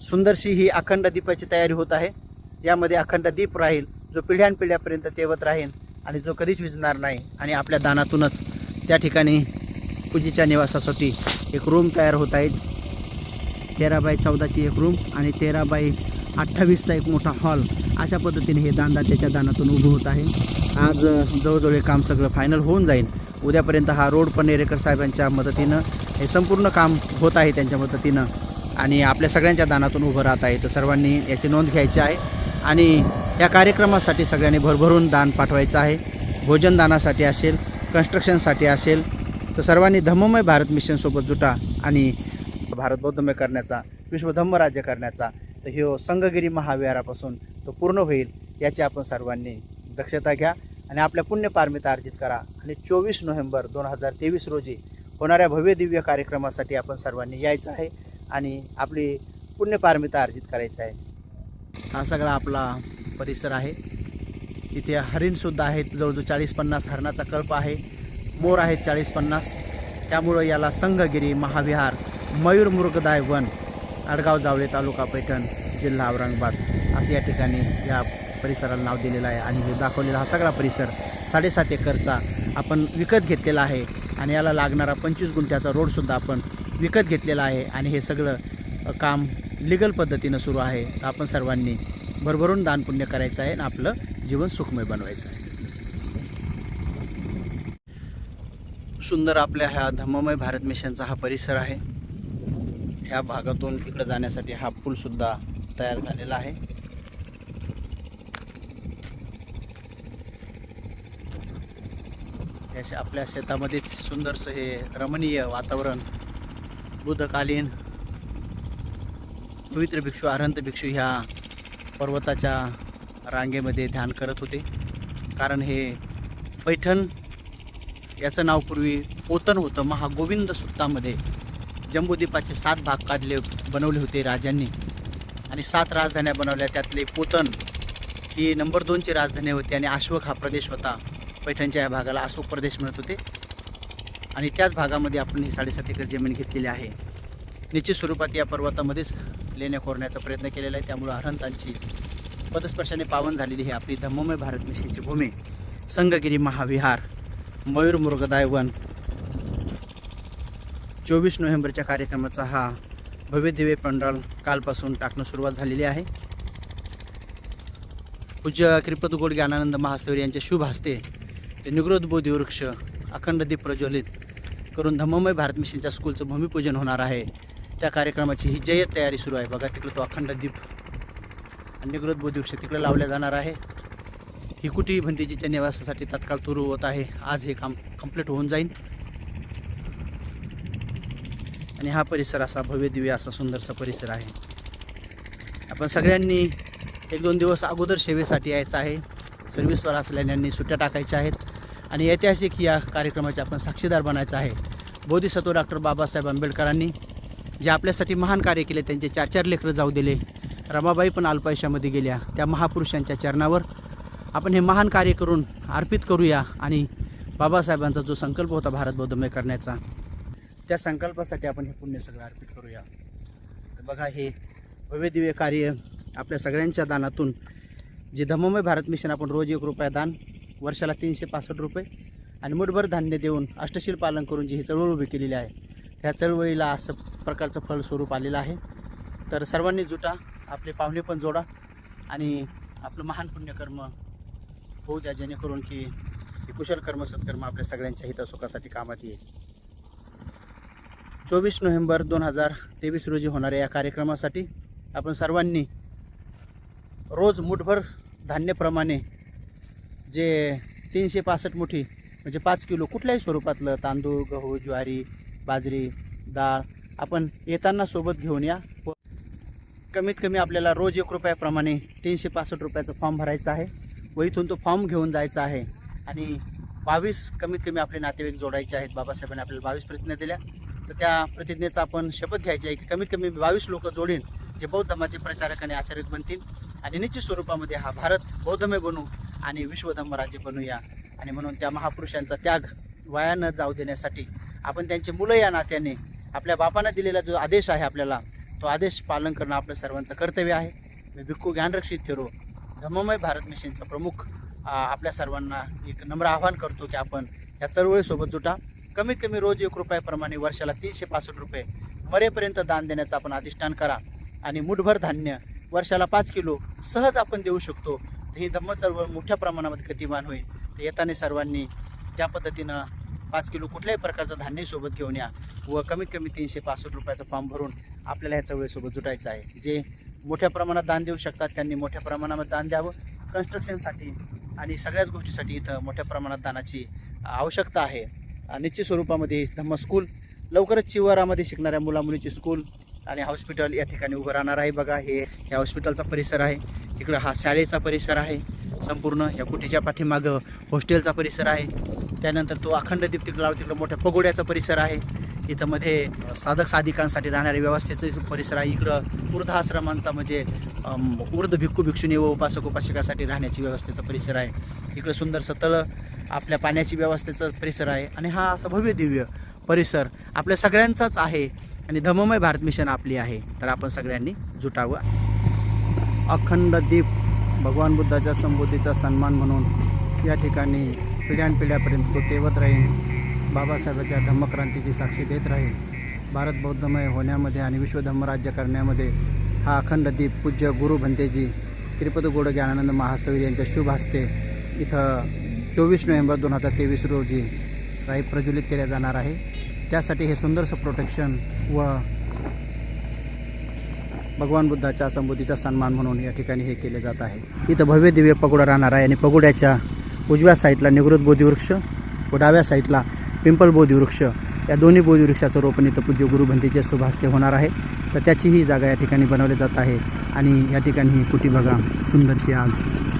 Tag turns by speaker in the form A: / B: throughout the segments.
A: सुंदरशी ही अखंड दीपाची तयारी होत आहे. यामध्ये अखंड दीप राहील जो पिढ्यानपिढ्यापर्यंत तेवत राहील आणि जो कधीच विजणार नाही. आणि आपल्या दानातूनच त्या ठिकाणी पूजेच्या निवासासाठी एक रूम तयार होत आहेत. तेरा बाय चौदाची एक रूम आणि तेरा बाय अठ्ठावीसचा एक मोठा हॉल अशा पद्धतीने हे दानदा त्याच्या दानातून उभं होत आहे. आज जवळजवळ हे काम सगळं फायनल होऊन जाईल. उद्यापर्यंत हा रोड पण नेरेकर साहेबांच्या मदतीनं हे संपूर्ण काम होत आहे त्यांच्या मदतीनं. आणि आपल्या सगळ्यांच्या दानातून उभं राहत आहे. तर सर्वांनी याची नोंद घ्यायची आहे. आणि या कार्यक्रमासाठी सगळ्यांनी भरभरून दान पाठवायचं आहे. भोजन दानासाठी असेल कन्स्ट्रक्शनसाठी असेल तर सर्वांनी धम्ममय भारत मिशनसोबत जुटा आणि भारत बौद्धमय करण्याचा विश्वधम्म राज्य करण्याचा तर हे संगगिरी महाविहारापासून तो पूर्ण होईल याची आपण सर्वांनी दक्षता घ्या आणि आपल्या पुण्यपारमिता अर्जित करा. आणि चोवीस नोव्हेंबर दोन हजार तेवीस रोजी होणाऱ्या भव्य दिव्य कार्यक्रमासाठी आपण सर्वांनी यायचं आहे. आणि आपली पुण्यपारमिता अर्जित करायचं आहे. हा सगळा आपला परिसर आहे. इथे हरिणसुद्धा आहेत. जवळजवळ चाळीस पन्नास हरणाचा कल्प आहे. मोर आहेत चाळीस पन्नास त्यामुळं याला संघगिरी महाविहार मयूर मृगदाय वन अडगाव जावळे तालुका पैठण जिल्हा औरंगाबाद. असं या ठिकाणी या परिसराला नाव दिलेलं आहे. आणि हे दाखवलेला हा सगळा परिसर साडेसात एकरचा आपण विकत घेतलेला आहे. आणि याला लागणारा पंचवीस गुंठ्याचा रोडसुद्धा आपण विकत घेतलेला आहे आणि हे सगळं काम लिगल पद्धतीनं सुरू आहे. तर आपण सर्वांनी भरभरून दानपुण्य करायचं आहे आणि आपलं जीवन सुखमय बनवायचं आहे. सुंदर आपल्या ह्या धम्ममय भारत मिशनचा हा परिसर आहे. ह्या भागातून इकडं जाण्यासाठी हा पूलसुद्धा तयार झालेला आहे. आपल्या शेतामध्येच सुंदरसं हे रमणीय वातावरण बुद्धकालीन पवित्र भिक्षू अरहंत भिक्षू ह्या पर्वताच्या रांगेमध्ये ध्यान करत होते. कारण हे पैठण याचं नाव पूर्वी पोतन होतं. महागोविंद सुत्तामध्ये जम्बूद्वीपाचे सात भाग काढले बनवले होते राजांनी. आणि सात राजधान्या बनवल्या. त्यातले पोतन ही नंबर दोनची राजधानी होती आणि अश्वक हा प्रदेश होता. पैठणच्या या भागाला अशोक प्रदेश म्हणत होते. आणि त्याच भागामध्ये आपण ही साडेसात एकर जमीन घेतलेली आहे. निश्चित स्वरूपात या पर्वतामध्येच लेण्या कोरण्याचा प्रयत्न केलेला आहे. त्यामुळं अरहंतांची पदस्पर्शाने पावन झालेली ही आपली धम्ममय भारत मिशनची भूमी. संगगिरी महाविहार मयूर मृगदाय वन. चोवीस नोव्हेंबरच्या कार्यक्रमाचा हा भव्य दिव्य पंडाल कालपासून टाकणं सुरुवात झालेली आहे. पूज्य कृपत गोड ज्ञानानंद महास्तवर यांच्या शुभ हस्ते ते निगरोद्बोधी वृक्ष अखंड दीप प्रज्वलित करून धम्ममय भारत मिशनच्या स्कूलचं भूमिपूजन होणार आहे. त्या कार्यक्रमाची ही जय्यत तयारी सुरू आहे. बघा तिकडं तो अखंड दीप अन्यगृत बोधवृक्ष तिकडे लावल्या जाणार आहे. ही कुठेही भंतीजीच्या निवासासाठी तत्काळ सुरू होत आहे. आज हे काम कंप्लीट होऊन जाईल आणि हा परिसर असा भव्य दिव्य असा सुंदरसा परिसर आहे. आपण सगळ्यांनी एक दोन दिवस अगोदर सेवेसाठी यायचं आहे. सर्व्हिसवर असलेल्यांनी सुट्ट्या टाकायच्या आहेत. आणि ऐतिहासिक या कार्यक्रमाचे आपण साक्षीदार बनायचं आहे. बोधिसत्व डॉक्टर बाबासाहेब आंबेडकरांनी जे आपल्यासाठी महान कार्य केले त्यांचे चार चार लेकरं जाऊ दिले. रमाबाई पण अल्पायुष्यामध्ये गेल्या. त्या महापुरुषांच्या चरणावर आपण हे महान कार्य करून अर्पित करूया आणि बाबासाहेबांचा जो संकल्प होता भारत बौद्धमय करण्याचा त्या संकल्पासाठी आपण हे पुण्य सगळं अर्पित करूया. तर बघा हे भव्यदिव्य कार्य आपल्या सगळ्यांच्या दानातून जे धम्ममय भारत मिशन आपण रोज एक रुपया दान वर्षाला तीनशे पासष्ट रुपये आणि मुठभर धान्य देऊन अष्टशील पालन करून जी ही चळवळ उभी केलेली आहे ह्या चळवळीला असं प्रकारचं फल स्वरूप आलेलं आहे. तर सर्वांनी जुटा आपले पाहुणे पण जोडा आणि आपलं महान पुण्यकर्म होऊ द्या जेणेकरून की हे कुशल कर्म सत्कर्म आपल्या सगळ्यांच्या हितसुखासाठी कामात येईल. चोवीस नोव्हेंबर दोन हजार तेवीस रोजी होणाऱ्या या कार्यक्रमासाठी आपण सर्वांनी रोज मुठभर धान्यप्रमाणे जे तीनशे पासष्ट मुठी म्हणजे पाच किलो कुठल्याही स्वरूपातलं तांदूळ गहू ज्वारी बाजरी डाळ आपण येताना सोबत घेऊन या. कमीत कमी आपल्याला रोज एक रुपयाप्रमाणे तीनशे पासष्ट रुपयाचा फॉर्म भरायचा आहे व इथून तो फॉर्म घेऊन जायचा आहे. आणि बावीस कमीत कमी आपले नातेवाईक जोडायचे आहेत. बाबासाहेबांनी आपल्याला बावीस प्रतिज्ञा दिल्या. तर त्या प्रतिज्ञेचा आपण शपथ घ्यायची आहे की कमीत कमी बावीस लोक जोडीन जे बौद्ध धर्माचे प्रचारक आणि आचार्य बनतील. आणि निश्चित स्वरूपामध्ये हा भारत बौद्धमय बनू आणि विश्वधम्म राज्य बनूया आणि म्हणून त्या महापुरुषांचा त्याग वाया न जाऊ देण्यासाठी आपण त्यांची मुलं या नात्याने आपल्या बापानं दिलेला जो आदेश आहे आपल्याला तो आदेश पालन करणं आपलं सर्वांचं कर्तव्य आहे. मी भिक्खू ज्ञानरक्षित थेरो धम्ममय भारत मिशनचा प्रमुख आपल्या सर्वांना एक नम्र आवाहन करतो की आपण या चळवळीसोबत जुटा. कमीत कमी रोज एक रुपयाप्रमाणे वर्षाला तीनशे पासष्ट रुपये मरेपर्यंत दान देण्याचं आपण अधिष्ठान करा. आणि मुठभर धान्य वर्षाला पाच किलो सहज आपण देऊ शकतो. तर ही धम्म चळवळ मोठ्या प्रमाणामध्ये गतिमान होईल. येताना सर्वांनी त्या पद्धतीनं पाच किलो कुठल्याही प्रकारचं धान्य सोबत घेऊन या व कमीत कमी तीनशे पासष्ट रुपयाचं फॉर्म भरून आपल्याला ह्या चवळीसोबत जुटायचं आहे. जे मोठ्या प्रमाणात दान देऊ शकतात त्यांनी मोठ्या प्रमाणामध्ये दान द्यावं. कन्स्ट्रक्शनसाठी आणि सगळ्याच गोष्टीसाठी इथं मोठ्या प्रमाणात दानाची आवश्यकता आहे. निश्चित स्वरूपामध्ये धम्म स्कूल लवकरच चिवारामध्ये शिकणाऱ्या मुलामुलीची स्कूल आणि हॉस्पिटल या ठिकाणी उभं राहणार आहे. बघा हे या हॉस्पिटलचा परिसर आहे. इकडं हा शाळेचा परिसर आहे. संपूर्ण या कुटीच्या पाठीमागं हॉस्टेलचा परिसर आहे. त्यानंतर तो अखंड दीप तिकडला तिकडं मोठ्या पगोड्याचा परिसर आहे. इथं मध्ये साधक साधिकांसाठी राहणाऱ्या म्हणजे, व्यवस्थेचं परिसर आहे. इकडं वृद्धाश्रमांचा म्हणजे वृद्ध भिक्खू भिक्षुनी व उपासक उपासिकासाठी राहण्याची व्यवस्थेचा परिसर आहे. इकडं सुंदरसं सतळ आपल्या पाण्याची व्यवस्थेचा परिसर आहे. आणि हा असा भव्य दिव्य परिसर आपल्या सगळ्यांचाच आहे. आणि धममय भारत मिशन आपली आहे. तर आपण सगळ्यांनी जुटावं. अखंड दीप भगवान बुद्धाच्या संबोधीचा सन्मान म्हणून या ठिकाणी पिढ्यानपिढ्यापर्यंत तो तेवत राहील बाबासाहेबाच्या धम्मक्रांतीची साक्षी देत राहील भारत बौद्धमय होण्यामध्ये आणि विश्वधम्मराज्य करण्यामध्ये हा अखंड दीप पूज्य गुरु भंतेजी त्रिपद गोड ज्ञानानंद महास्तवीर यांच्या शुभ हस्ते इथं चोवीस नोव्हेंबर दोन हजार तेवीस रोजी राई प्रज्वलित केल्या जाणार आहे. त्यासाठी हे सुंदरसं प्रोटेक्शन व भगवान बुद्धाच्या संबोधीचा सन्मान म्हणून या ठिकाणी हे केले जात आहे. इथं भव्य दिव्य पगोडा राहणार आहे आणि पगोड्याच्या उजव्या साईडला निवृत्त बोधीवृक्ष व डाव्या साईडला पिंपल बोधीवृक्ष या दोन्ही बोधीवृक्षाचं रोपण इथं पूज्य गुरुभंतीचे भंतीच्या होणार आहे. तर त्याची ही जागा या ठिकाणी बनवली जात आहे आणि या ठिकाणी ही कुटी बघा सुंदरशी आज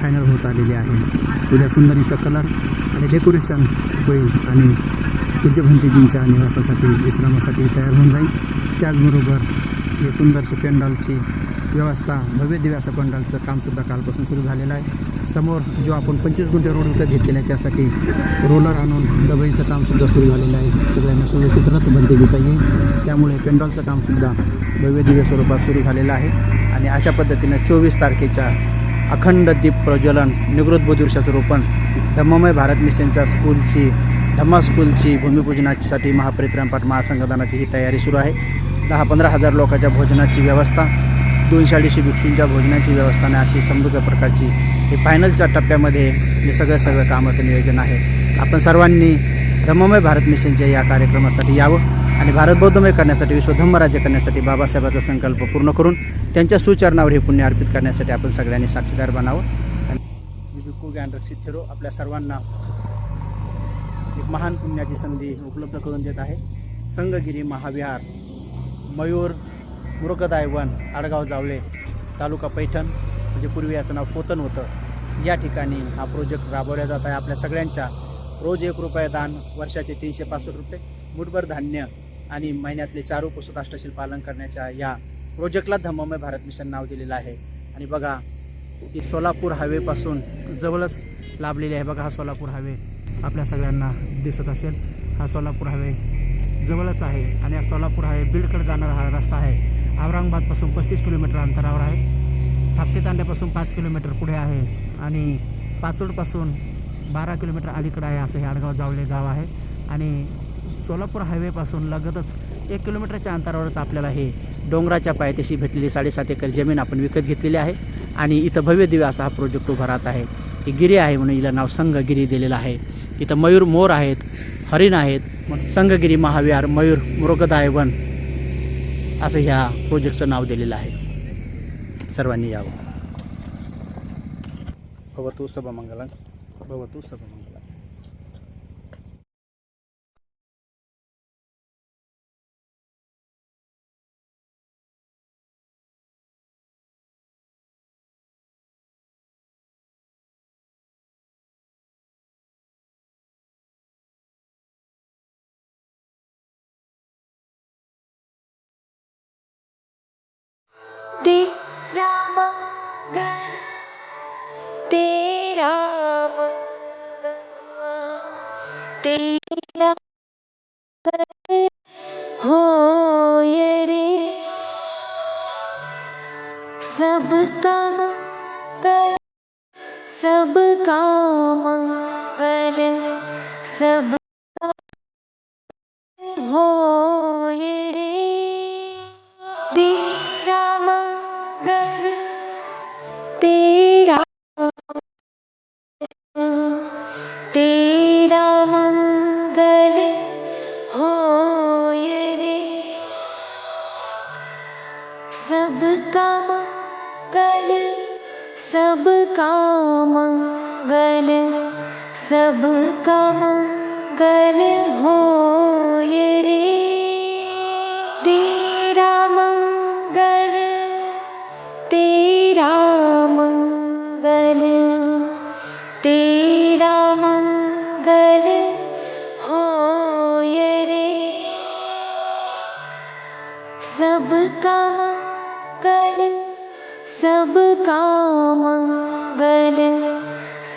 A: फायनल होत आलेली आहे. उद्या सुंदरीचं कलर आणि डेकोरेशन होईल आणि पूज्यभंतीजींच्या निवासासाठी विश्रामासाठी तयार होऊन जाईल. त्याचबरोबर हे सुंदरशी पेंडॉलची व्यवस्था भव्य दिव्य असं पेंडॉलचं कामसुद्धा कालपासून सुरू झालेलं आहे. समोर जो आपण पंचवीस गुंठे रोड विकत घेतलेला आहे त्यासाठी रोलर आणून दबईचं कामसुद्धा सुरू झालेलं आहे. सगळ्यांना सुव्यवस्थित रथ बनतेलीचा येईल त्यामुळे पेंडॉलचं कामसुद्धा भव्य दिव्य स्वरूपात सुरू झालेलं आहे. आणि अशा पद्धतीनं चोवीस तारखेच्या अखंड दीप प्रज्वलन निवृत्त बोधिवृक्षाचं रोपण धम्ममय भारत मिशनच्या स्कूलची धम्मा स्कूलची भूमिपूजनासाठी महाप्रित्रमपाठ महासंघदानाची ही तयारी सुरू आहे. दहा पंधरा हजार लोकांच्या भोजनाची व्यवस्था दोनशे अडीचशे भिक्षूंच्या भोजनाची व्यवस्था आणि अशी समृद्ध प्रकारची हे फायनलच्या टप्प्यामध्ये हे सगळं सगळं कामाचं नियोजन आहे. आपण सर्वांनी धम्ममय भारत मिशनच्या या कार्यक्रमासाठी यावं आणि भारत बौद्धमय करण्यासाठी विश्व धम्मराज्य करण्यासाठी बाबासाहेबांचा संकल्प पूर्ण करून त्यांच्या सुचरणावर हे पुण्य अर्पित करण्यासाठी आपण सगळ्यांनी साक्षीदार बनावं. आणि मी भिक्खू ज्ञान रक्षित ठेरो आपल्या सर्वांना एक महान पुण्याची संधी उपलब्ध करून देत आहे. संगगिरी महाविहार. मयूर मृगदाय वन आडगाव जावळे तालुका पैठण म्हणजे पूर्वी याचं नाव पोतन होतं. या ठिकाणी हा प्रोजेक्ट राबवला जात आहे. आपल्या सगळ्यांच्या रोज एक रुपये दान वर्षाचे तीनशे पासष्ट रुपये मुठभर धान्य आणि महिन्यातले चार उपसुत अष्टशील पालन करण्याच्या या प्रोजेक्टला धम्ममय भारत मिशन नाव दिलेलं आहे. आणि बघा ही सोलापूर हायवेपासून जवळच लाभलेली आहे. बघा हा सोलापूर हायवे आपल्या सगळ्यांना दिसत असेल. हा सोलापूर हायवे जवळच आहे आणि सोलापूर आहे बीडकडे जाणारा हा रस्ता आहे. औरंगाबादपासून पस्तीस किलोमीटर अंतरावर आहे. थापटे तांड्यापासून पाच किलोमीटर पुढे आहे आणि पाचोडपासून बारा किलोमीटर अलीकडे आहे असं हे आडगाव जावले गाव आहे. आणि सोलापूर हायवेपासून लगतच एक किलोमीटरच्या अंतरावरच आपल्याला हे डोंगराच्या पायथ्याशी भेटलेली साडेसात एकर जमीन आपण विकत घेतलेली आहे. आणि इथं भव्य दिव्य असा हा प्रोजेक्ट उभा राहत आहे. ही गिरी आहे म्हणून हिला नाव संघगिरी दिलेलं आहे. इथं मयूर मोर आहेत. हरिण आहेत मग संघगिरी महाविहार मयूर मृगदाय वन असं ह्या प्रोजेक्टचं नाव दिलेलं आहे. सर्वांनी यावं. भवतु सबमंगलं भवतु सबमंगलं
B: तेरा मंगल तेरा मंगल तेरा मंगल हो ये रे सबका मंगल Oh.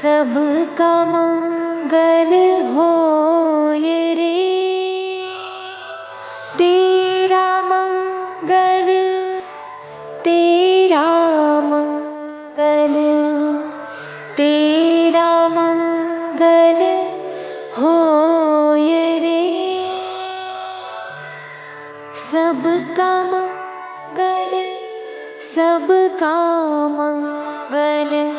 B: सबका मंगल होए रे। तेरा मंगल तेरा मंगल तेरा मंगल होए रे। सबका मंगल सबका मंगल।